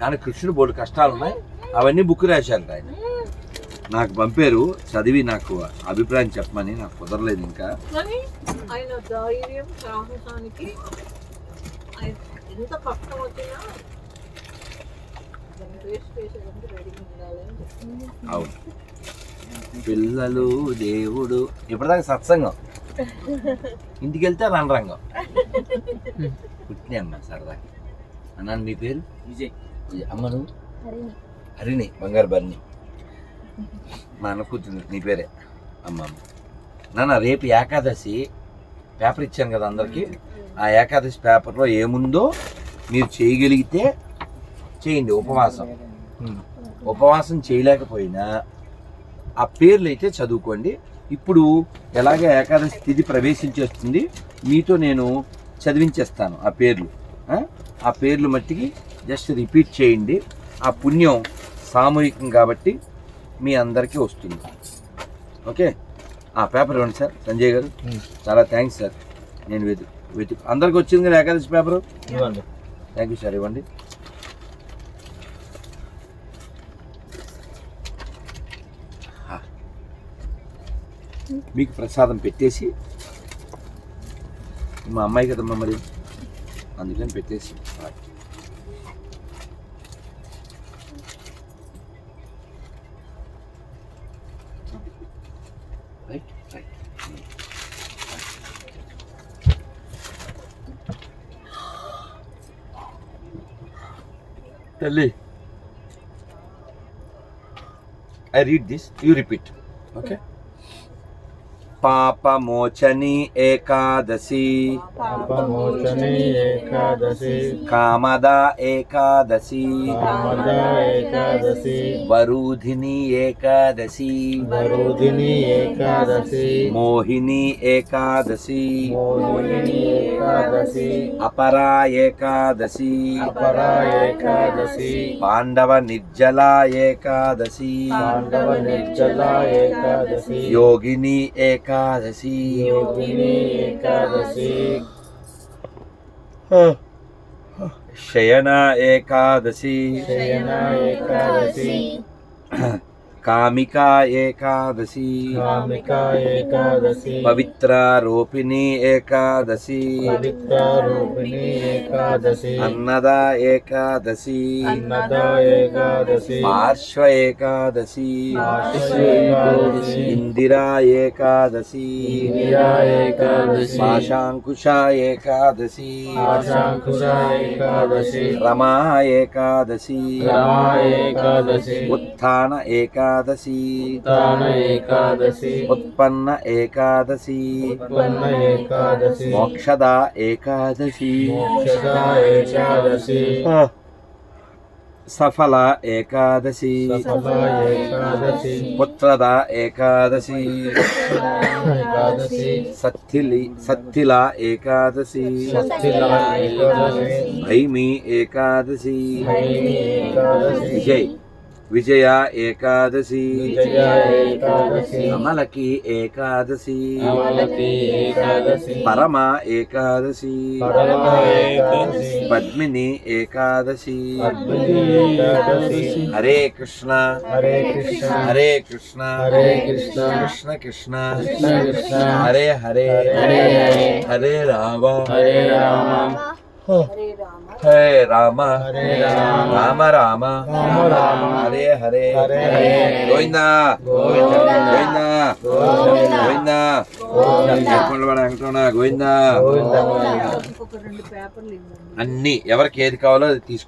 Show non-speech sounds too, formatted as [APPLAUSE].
కానీ కృష్ణుడు బోడు కష్టాలు ఉన్నాయి అవన్నీ బుక్ రాశారు ఆయన. నాకు పంపారు చదివి నాకు అభిప్రాయం చెప్పమని నాకు కుదరలేదు ఇంకా. కానీ ఆయన ధైర్యం సాహసానికి ఎంత కష్టం వచ్చినా అవును. పిల్లలు దేవుడు ఇప్పటిదాకా సత్సంగం. ఇంటికి వెళ్తే రణరంగం. పుట్టిన అమ్మ సరదా అన్నాను మీ పేరు? విజయ్. విజయ్ అమ్మ నువ్వు హరిణి బంగారు బరిని [LAUGHS] మా అన్న కూతురు నీ పేరే? అమ్మ నాన్న రేపు ఏకాదశి పేపర్ ఇచ్చాను కదా అందరికీ. ఆ ఏకాదశి పేపర్లో ఏముందో మీరు చేయగలిగితే చేయండి ఉపవాసం. [LAUGHS] ఉపవాసం చేయలేకపోయినా ఆ పేర్లు అయితే చదువుకోండి. ఇప్పుడు ఎలాగ ఏకాదశి తిథి ప్రవేశించేస్తుంది మీతో నేను చదివించేస్తాను ఆ పేర్లు? ఆ పేర్లు మట్టికి జస్ట్ రిపీట్ చేయండి. ఆ పుణ్యం సామూహికం కాబట్టి మీ అందరికీ వస్తుంది. ఓకే? ఆ పేపర్ ఇవ్వండి సార్. సంజయ్ గారు. చాలా థ్యాంక్స్ సార్. నేను వెతు వెతు అందరికి వచ్చింది కదా ఏకాదశి పేపరు? ఇవ్వండి. థ్యాంక్ యూ సార్ ఇవ్వండి. మీకు ప్రసాదం పెట్టేసి మా అమ్మాయి కదమ్మా మరి? అందుకని పెట్టేసి right, right. I read this, you repeat. Okay? Papamochani Ekadashi Papamochani Ekadashi Kamada Ekadashi Kamada Ekadashi Varudhini Ekadashi వరుదిని ఏకాదశి మోహిని ఏకాదశి మోహిని ఏకాదశి అపరా ఏకాదశి అపరా ఏకాదశి పాండవ నిర్జల ఏకాదశి పాండవ నిర్జల ఏకాదశి యోగిని ఏకాదశి యోగిని ఏకాదశి శయన ఏకాదశి శయన ఏకాదశి కామికా ఏకాదశి కామిక ఏకాదశి పవిత్ర రూపిణి ఏకాదశి పవిత్ర రూపిణి ఏకాదశి అన్నద ఏకాదశి అన్నద ఏకాదశి పార్శ్వ ఏకాదశి పార్శ్వ ఏకాదశి ఇందిరా ఏకాదశి ఇందిరా ఏకాదశి పాశాంకుశ ఏకాదశి ఆశాంకుశ ఏకాదశి రమా ఏకాదశి రమా ఏకాదశి ఉత్థాన ఏకాదశి ఉత్తాన ఏకాదశి ఉత్పన్న ఏకాదశి ఉత్పన్న ఏకాదశి మోక్షద ఏకాదశి మోక్షద ఏకాదశి సఫల ఏకాదశి సఫల ఏకాదశి పుత్ರದ ఏకాదశి ఏకాదశి సత్తిలి సత్తిల ఏకాదశి సత్తిల ఏకాదశి భైమి ఏకాదశి భైమి ఏకాదశి విజయ్ విజయ ఏకాదశి విజయ ఏకాదశి అమలకి ఏకాదశి అమలకి ఏకాదశి పరమ ఏకాదశి పరమ ఏకాదశి పద్మిని ఏకాదశి పద్మిని ఏకాదశి హరే కృష్ణ హరే కృష్ణ హరే కృష్ణ హరే కృష్ణ కృష్ణ కృష్ణ కృష్ణ కృష్ణ హరే హరే హరే హరే హరే రామ హరే రామ హరే రామ హరే రామ రామ హరే హరే గోవిందా గోవింద గోవిందా గోవిందా కొండవాడ వెంకటరమణ అన్ని ఎవరికి ఏది కావాలో అది తీసుకో